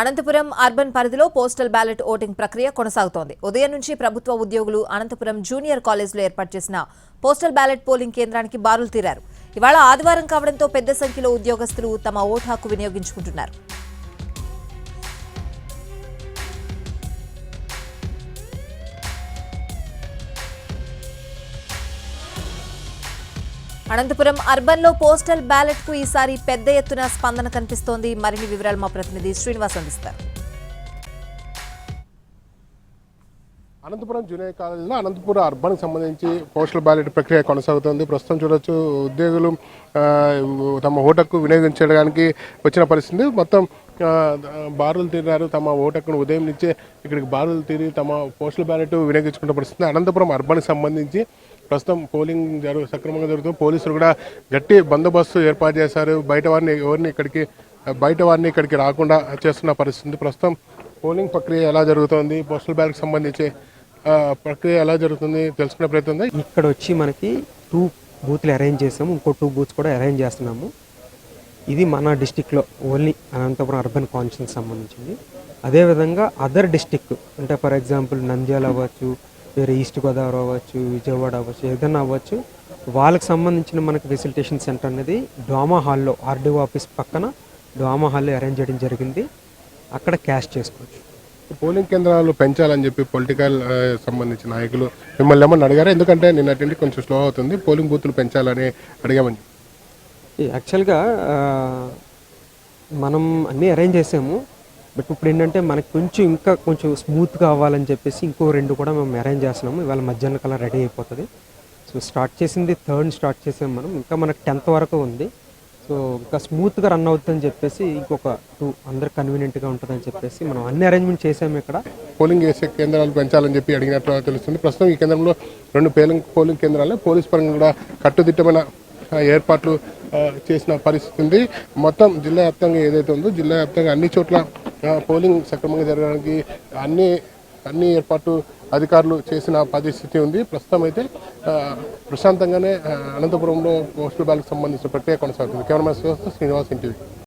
Anantapuram urban పరిధిలో postal ballot voting ప్రక్రియ కొనసాగుతోంది. ఉదయం నుంచి ప్రభుత్వ ఉద్యోగులు అనంతపురం జూనియర్ కాలేజీలో ఏర్పాటు చేసిన పోస్టల్ బ్యాలెట్ పోలింగ్ కేంద్రానికి బారులు తీరారు. ఇవాళ ఆదివారం కావడంతో పెద్ద సంఖ్యలో ఉద్యోగస్తులు తమ ఓటు హక్కు వినియోగించుకుంటున్నారు. అనంతపురం అర్బన్లో పోస్టల్ బ్యాలెట్కు ఈసారి పెద్ద ఎత్తున స్పందన కనిపిస్తోంది. మరిన్ని వివరాలు మా ప్రతినిధి శ్రీనివాస్ అందిస్తారు. అనంతపురం జూనియర్ కాలేజీలో అనంతపురం అర్బన్కి సంబంధించి పోస్టల్ బ్యాలెట్ ప్రక్రియ కొనసాగుతుంది. ప్రస్తుతం చూడొచ్చు ఉద్యోగులు తమ ఓటకు వినియోగించడానికి వచ్చిన పరిస్థితి. మొత్తం బారులు తీరారు. తమ ఓటకును ఉదయం నుంచే ఇక్కడికి బారులు తీరి తమ పోస్టల్ బ్యాలెట్ వినియోగించుకున్న పరిస్థితి. అనంతపురం అర్బన్కి సంబంధించి ప్రస్తుతం పోలింగ్ జరుగు సక్రమంగా జరుగుతుంది. పోలీసులు కూడా గట్టి బందోబస్తు ఏర్పాటు చేశారు. బయట వారిని ఎవరిని ఇక్కడికి బయట వారిని ఇక్కడికి రాకుండా చేస్తున్న పరిస్థితి. ప్రస్తుతం పోలింగ్ ప్రక్రియ ఎలా జరుగుతోంది? పోస్టల్ బ్యాలెట్ సంబంధించి ప్రక్రియ ఎలా జరుగుతుంది? తెలుసుకునే ప్రయత్నం ఉంది ఇక్కడ వచ్చి మనకి టూ బూత్లు అరేంజ్ చేసాము ఇంకో టూ బూత్స్ కూడా అరేంజ్ చేస్తున్నాము. ఇది మన డిస్టిక్లో ఓన్లీ అనంతపురం అర్బన్ కాన్స్టిట్యూన్సీ సంబంధించింది. అదేవిధంగా అదర్ డిస్టిక్ అంటే ఫర్ ఎగ్జాంపుల్ నంద్యాల అవ్వచ్చు వేరే ఈస్ట్ గోదావరి అవ్వచ్చు విజయవాడ అవ్వచ్చు ఏదైనా అవ్వచ్చు. వాళ్ళకి సంబంధించిన మనకి ఫెసిలిటేషన్ సెంటర్ అనేది డ్రామా హాల్లో ఆర్డీఓ ఆఫీస్ పక్కన డ్రామా హాల్లో అరేంజ్ చేయడం జరిగింది. అక్కడ క్యాష్ చేసుకోవచ్చు. పోలింగ్ కేంద్రాలు పెంచాలని చెప్పి పొలిటికల్ సంబంధించిన నాయకులు మిమ్మల్ని ఏమన్నా అడిగారు? ఎందుకంటే నిన్నటి కొంచెం స్లో అవుతుంది. పోలింగ్ బూత్లు పెంచాలని అడిగామని యాక్చువల్గా మనం అన్నీ అరేంజ్ చేసాము. బట్ ఇప్పుడు ఏంటంటే మనకి కొంచెం ఇంకా కొంచెం స్మూత్గా అవ్వాలని చెప్పేసి ఇంకో రెండు కూడా మేము అరేంజ్ చేస్తున్నాము. ఇవాళ మధ్యాహ్నం కల్లా రెడీ అయిపోతుంది. సో స్టార్ట్ చేసింది థర్డ్ స్టార్ట్ చేసాము మనం. ఇంకా మనకు టెన్త్ వరకు ఉంది. సో ఇంకా స్మూత్గా రన్ అవుతుందని చెప్పేసి ఇంకొక టూ అందరు కన్వీనియంట్గా ఉంటుందని చెప్పేసి మనం అన్ని అరేంజ్మెంట్ చేసాము ఇక్కడ. పోలింగ్ చేసే కేంద్రాలు పెంచాలని చెప్పి అడిగినట్లు తెలుస్తుంది. ప్రస్తుతం ఈ కేంద్రంలో రెండు పోలింగ్ పోలింగ్ కేంద్రాలు. పోలీస్ పరంగా కూడా కట్టుదిట్టమైన ఏర్పాట్లు చేసిన పరిస్థితి ఉంది. మొత్తం జిల్లా వ్యాప్తంగా ఏదైతే ఉందో జిల్లా వ్యాప్తంగా అన్ని చోట్ల పోలింగ్ సక్రమంగా జరగడానికి అన్ని అన్ని ఏర్పాట్లు అధికారులు చేసిన పరిస్థితి ఉంది. ప్రస్తుతం అయితే ప్రశాంతంగానే అనంతపురంలో పోస్టల్ బ్యాలెట్ సంబంధించిన ప్రక్రియ కొనసాగుతుంది. కెమెరామెన్ శ్రీనివాస్ ఇంటివి